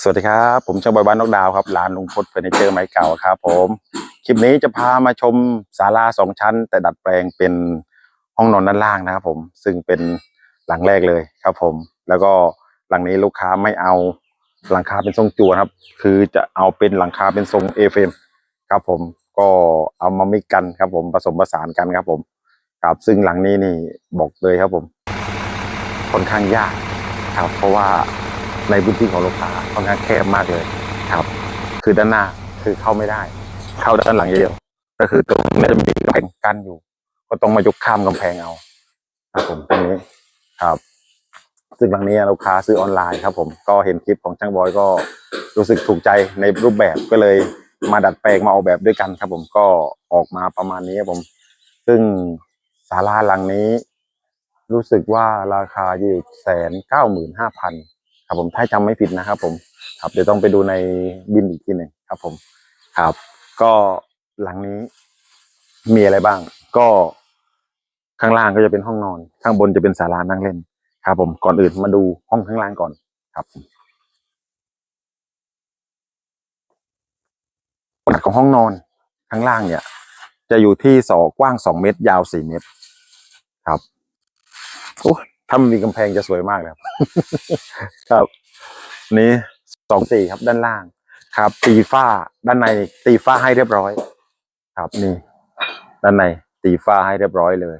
สวัสดีครับ ผมช่างบอยบ้านนกดาวครับร้านลุงพดเฟอร์นิเจอร์ไม้เก่าครับ ผม คลิปนี้จะพามาชมศาลาสองชั้น แต่ดัดแปลงเป็นห้องนอนด้านล่างนะครับผม ซึ่งเป็นหลังแรกเลยครับ ผม แล้วก็หลังนี้ลูกค้าไม่เอาหลังคาเป็นทรงจั่วครับ คือจะเอาเป็นหลังคาเป็นทรงเอฟเอ็มครับ ผมก็เอามามิกกันครับ ผมผสมผสานกันครับ ผมครับซึ่งหลังนี้นี่บอกเลยครับ ผมค่อนข้างยาก ครับ เพราะว่าในพื้นที่ของลูกค้าค่อนข้างแคบมากเลยครับ คือด้านหน้าคือเข้าไม่ได้ เข้าด้านหลังอย่างเดียว ก็คือตรงนี้จะมีกำแพงกั้นอยู่ ก็ต้องมายกข้ามกำแพงเอา ครับผมตรงนี้ครับ ซึ่งหลังนี้ลูกค้าซื้อออนไลน์ครับผมก็เห็นคลิปของช่างบอยก็รู้สึกถูกใจในรูปแบบก็เลยมาดัดแปลงมาออกแบบด้วยกันครับ ผมก็ออกมาประมาณนี้ครับผม ซึ่งศาลาหลังนี้ รู้สึกว่าราคาอยู่แสนเก้าหมื่นห้าพันครับผมถ้าจำไม่ผิดนะครับผมครับเดี๋ยวต้องไปดูในบินอีกทีหนึ่งครับผมครับ ก็หลังนี้มีอะไรบ้าง ก็ข้างล่างก็จะเป็นห้องนอน ข้างบนจะเป็นศาลานั่งเล่น ครับ ผมก่อนอื่นมาดูห้องข้างล่างก่อนครับขนาดของห้องนอนข้างล่างเนี่ย จะอยู่ที่สอกว้างสองเมตร ยาวสี่เมตร ครับ โอ้ถ้ามันมีกำแพงจะสวยมากเลยครับ ครับ นี้สองสี่ครับด้านล่าง ครับ ตีฝ้าด้านในตีฝ้าให้เรียบร้อย ครับนี่ ด้านใน ตีฝ้าให้เรียบร้อยเลย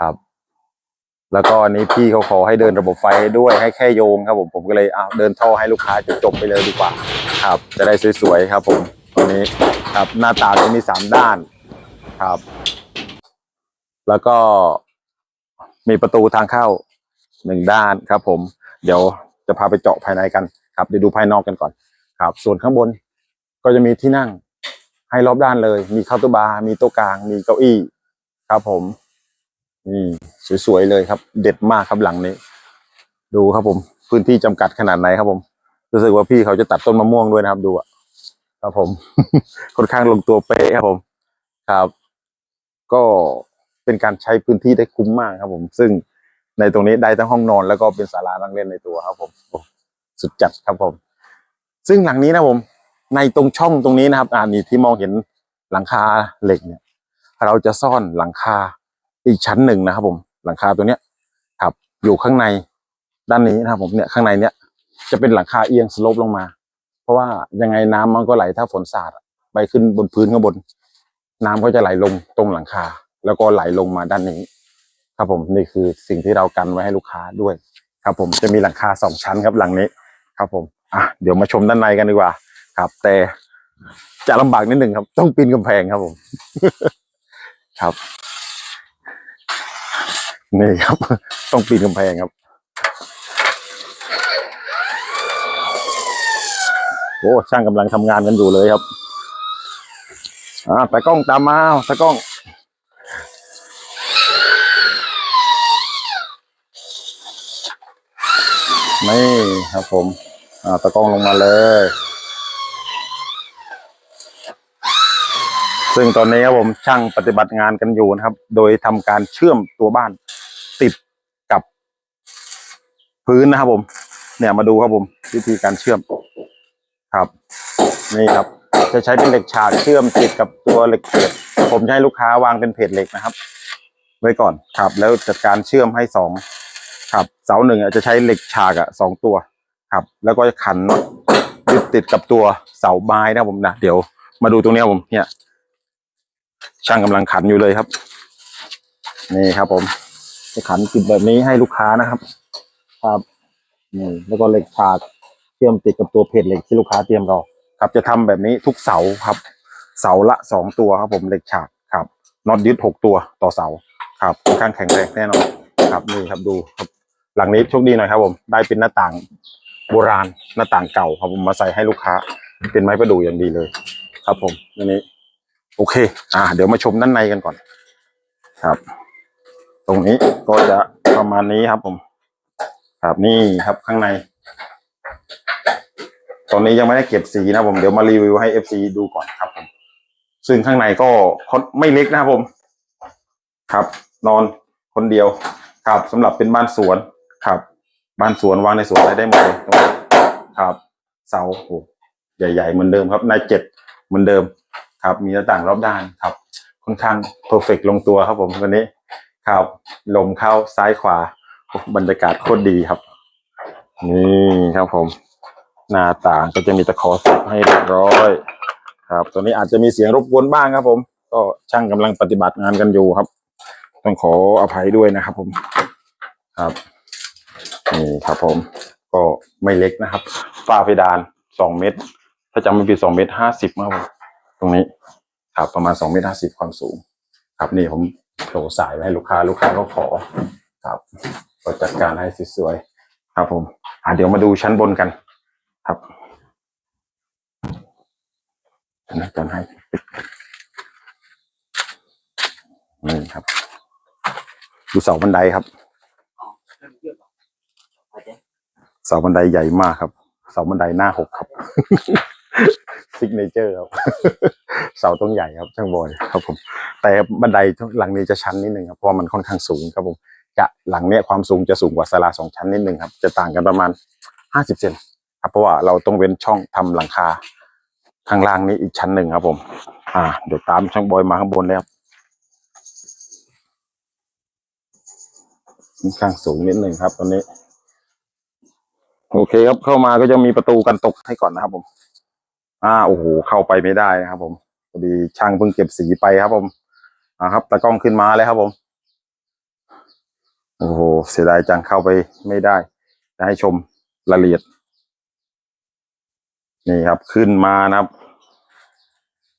ครับ แล้วก็อันนี้พี่เขาขอให้เดินระบบไฟให้ด้วยให้แค่โยงครับ ผมผมก็เลยเอาเดินท่อให้ลูกค้าจจบไปเลยดีกว่า ครับ จะได้สวยๆครับ ผมตัวนี้ครับ หน้าตางจะมีสามด้าน ครับ แล้วก็ มีประตูทางเข้าหนึ่งด้านครับผม เดี๋ยวจะพาไปเจาะภายในกันครับเดี๋ยวดูภายนอกกันก่อนครับ ส่วนข้างบนก็จะมีที่นั่งให้รอบด้านเลย มีเคาน์เตอร์บาร์มีโต๊ะกลาง มีเก้าอี้ครับผมนี่สวยๆเลยครับ เด็ดมากครับหลังนี้ ดูครับผม พื้นที่จำกัดขนาดไหนครับผม รู้สึกว่าพี่เขาจะตัดต้นมะม่วงด้วยนะครับ ดูอะครับผมค่อนข้างลงตัวเป๊ะครับผม ครับ ก็ เป็นการใช้พื้นที่ได้คุ้มมากครับ ผม ซึ่งในตรงนี้ได้ทั้งห้องนอนแล้วก็เป็นศาลานั่งเล่นในตัวครับ ผมสุดจัดครับผม ซึ่งหลังนี้นะผม ในตรงช่องตรงนี้นะครับ อ่านี่ที่มองเห็นหลังคาเหล็กเนี่ย เราจะซ่อนหลังคาอีกชั้นหนึ่งนะครับ ผม หลังคาตัวเนี้ย ครับ อยู่ข้างในด้านนี้นะครับ ผมเนี่ยข้างในเนี้ยจะเป็นหลังคาเอียงสโลปลงมา เพราะว่ายังไงน้ำมันก็ไหลถ้าฝนสาดไปขึ้นบนพื้นข้างบน น้ำก็จะไหลลงตรงหลังคา แล้วก็ไหลลงมาด้านนี้ ครับผมนี่คือสิ่งที่เรากันไว้ให้ลูกค้าด้วย ครับผมจะมีหลังคาสองชั้นครับหลังนี้ ครับผมอะเดี๋ยวมาชมด้านในกันดีกว่า ครับ แต่จะลำบากนิดหนึ่งครับ ต้องปีนกำแพงครับผม ครับ นี่ครับ ต้องปีนกำแพงครับโอ้ช่างกำลังทำงานกันอยู่เลยครับอ่าตากล้องตามมาตากล้อง นี่ครับผม อ่าตะกล้องลงมาเลย ซึ่งตอนนี้ครับผมช่างปฏิบัติงานกันอยู่นะครับ โดยทำการเชื่อมตัวบ้านติดกับพื้นนะครับผม เนี่ยมาดูครับผม วิธีการเชื่อมครับ นี่ครับ จะใช้เป็นเหล็กฉากเชื่อมติดกับตัวเหล็กเพจผมจะให้ลูกค้าวางเป็นเพจเหล็กนะครับ ไว้ก่อนครับ แล้วจัดการเชื่อมให้สอง ครับ เสาหนึ่งอะจะใช้เหล็กฉากอะสองตัว ครับ แล้วก็จะขันน็อตยึดติดกับตัวเสาไม้นะผมนะเดี๋ยวมาดูตรงนี้ผมเนี่ย ช่างกำลังขันอยู่เลยครับ นี่ครับ ผมจะขันติดแบบนี้ให้ลูกค้านะครับ ครับนี่แล้วก็เหล็กฉากเชื่อมติดกับตัวเพจเหล็กที่ลูกค้าเตรียมรอครับจะทำแบบนี้ทุกเสาครับ เสาละสองตัวครับ ผมเหล็กฉากครับน็อตยึดหกตัวต่อเสา ครับค่อนข้างแข็งแรงแน่นอนครับนี่ครับดูครับ หลังนี้โชคดีหน่อยครับผมได้เป็นหน้าต่างโบราณหน้าต่างเก่าครับผมมาใส่ให้ลูกค้า เป็นไม้ประดู่อย่างดีเลย ครับผมอันนี้ โอเค อ่า เดี๋ยวมาชมด้านในกันก่อน ครับ ตรงนี้ก็จะประมาณนี้ครับผม ครับนี่ครับข้างใน ตอนนี้ยังไม่ได้เก็บสีนะผมเดี๋ยวมารีวิวให้เอฟซีดูก่อนครับผม ซึ่งข้างในก็ไม่เล็กนะครับผม ครับ นอนคนเดียว ครับสำหรับเป็นบ้านสวน ครับ บ้านสวนวางในสวนอะไรได้หมดเลยตรงนี้ครับ เสาโอ้ใหญ่ ๆ เหมือนเดิมครับนายเจ็ดเหมือนเดิมครับ มีหน้าต่างรอบด้านครับ ค่อนข้างเพอร์เฟกลงตัวครับผมวันนี้ครับลมเข้าซ้ายขวาบรรยากาศโคตรดีครับ นี่ครับผม หน้าต่างก็จะมีตะขอสับให้เรียบร้อย ครับ ตัวนี้อาจจะมีเสียงรบกวนบ้างครับ ผม ก็ช่างกำลังปฏิบัติงานกันอยู่ครับ ต้องขออภัยด้วยนะครับ ผมครับ นี่ครับผม ก็ไม่เล็กนะครับฝ้าเพดานสองเมตร ถ้าจำไม่ผิดสองเมตรห้าสิบครับผมตรงนี้ครับประมาณสองเมตรห้าสิบความสูง ครับนี่ผมโผล่สายไว้ให้ลูกค้าลูกค้าก็ขอครับก็จัดการให้สวยๆครับผมอะเดี๋ยวมาดูชั้นบนกัน ครับนะจันให้นี่ครับ ดูเสาบันไดครับ เสาบันไดใหญ่มากครับ เสาบันไดหน้าหกครับซิกเนเจอร์ครับ เสาต้องใหญ่ครับช่างบอยครับผม แต่บันไดหลังนี้จะชันนิดนึงครับเพราะมันค่อนข้างสูงครับผม จะหลังเนี้ยความสูงจะสูงกว่าศาลาสองชั้นนิดนึงครับ จะต่างกันประมาณห้าสิบเซนครับเพราะว่าเราต้องเว้นช่องทำหลังคา ข้างล่างนี้อีกชั้นหนึ่งครับผม อ่า เดี๋ยวตามช่างบอยมาข้างบนแล้วค่อนข้างสูงนิดนึงครับตอนนี้ โอเคครับเข้ามาก็จะมีประตูกันตกให้ก่อนนะครับ ผม อ่าโอ้โหเข้าไปไม่ได้นะครับ ผมพอดีช่างเพิ่งเก็บสีไปครับ ผมอ่าครับตะกล้องขึ้นมาเลยครับ ผมโอ้โหเสียดายจังเข้าไปไม่ได้จะให้ชมรายละเอียด นี่ครับขึ้นมานะครับ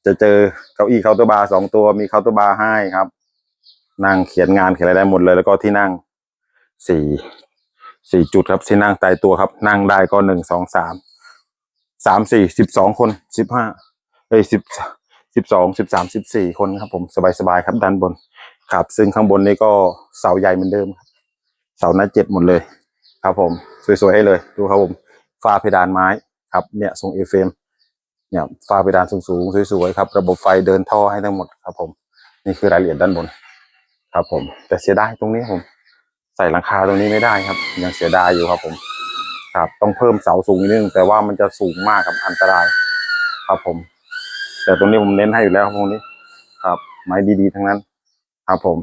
จะเจอเก้าอี้เคาน์เตอร์บาร์สองตัวมีเคาน์เตอร์บาร์ให้ครับ นั่งเขียนงานเขียนอะไรได้หมดเลย แล้วก็ที่นั่งสี่ สี่จุดครับที่นั่งตายตัวครับ นั่งได้ก็หนึ่งสองสามสามสี่สิบสองคนสิบห้าเอ้ยสิบสิบสองสิบสามสิบสี่คนครับ ผมสบายๆครับด้านบนครับ ซึ่งข้างบนนี้ก็เสาใหญ่เหมือนเดิมครับ เสาหน้าเจ็ดหมดเลย ครับผม สวยๆให้เลย ดูครับผมฝ้าเพดานไม้ครับ เนี่ยทรงเอฟเมเนี่ยฝ้าเพดานสูงๆสวยๆครับ ระบบไฟเดินท่อให้ทั้งหมดครับ ผม นี่คือรายละเอียดด้านบน ครับผม แต่เสียดายตรงนี้ผม ส่หลังคาตรงนี้ไม่ได้ครับ ยังเสียดายอยู่ครับผม ครับ ต้องเพิ่มเสาสูงนิดนึงแต่ว่ามันจะสูงมากครับอันตราย ครับผม แต่ตรงนี้ผมเน้นให้อยู่แล้วครับตรงนี้ ครับ ไม้ดีๆทั้งนั้น ครับผม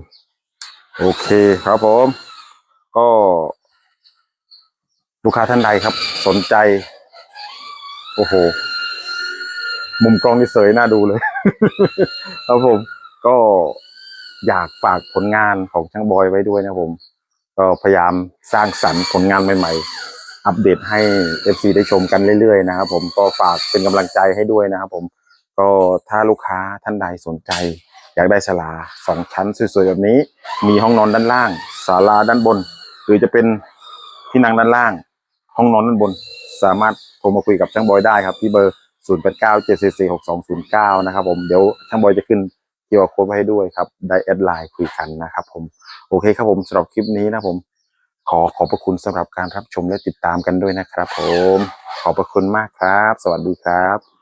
โอเคครับผม ก็ ลูกค้าท่านใดครับ สนใจ โอ้โห มุมกล้องนี่เสยน่าดูเลย ครับผม ก็อยากฝากผลงานของช่างบอยไว้ด้วยนะผม ก็พยายามสร้างสรรค์ผลงานใหม่ ๆ อัปเดตให้ FC ได้ชมกันเรื่อยๆนะครับผมก็ฝากเป็นกำลังใจให้ด้วยนะครับผมก็ถ้าลูกค้าท่านใดสนใจ อยากได้ศาลาสองชั้นสวยๆแบบนี้ มีห้องนอนด้านล่างศาลาด้านบน หรือจะเป็นที่นั่งด้านล่าง ห้องนอนด้านบน สามารถโทรมาคุยกับช่างบอยได้ครับที่เบอร์ 0 8 9 7 4 4 6 2 0 9 นะครับผมเดี๋ยวช่างบอยจะขึ้น เกี่ยวโค้ดไว้ให้ด้วยครับ ได้แอดไลน์คุยกันนะครับผม โอเคครับผมสำหรับคลิปนี้นะผม ขอขอบพระคุณสำหรับการรับชมและติดตามกันด้วยนะครับ ผม ขอบพระคุณมากครับ สวัสดีครับ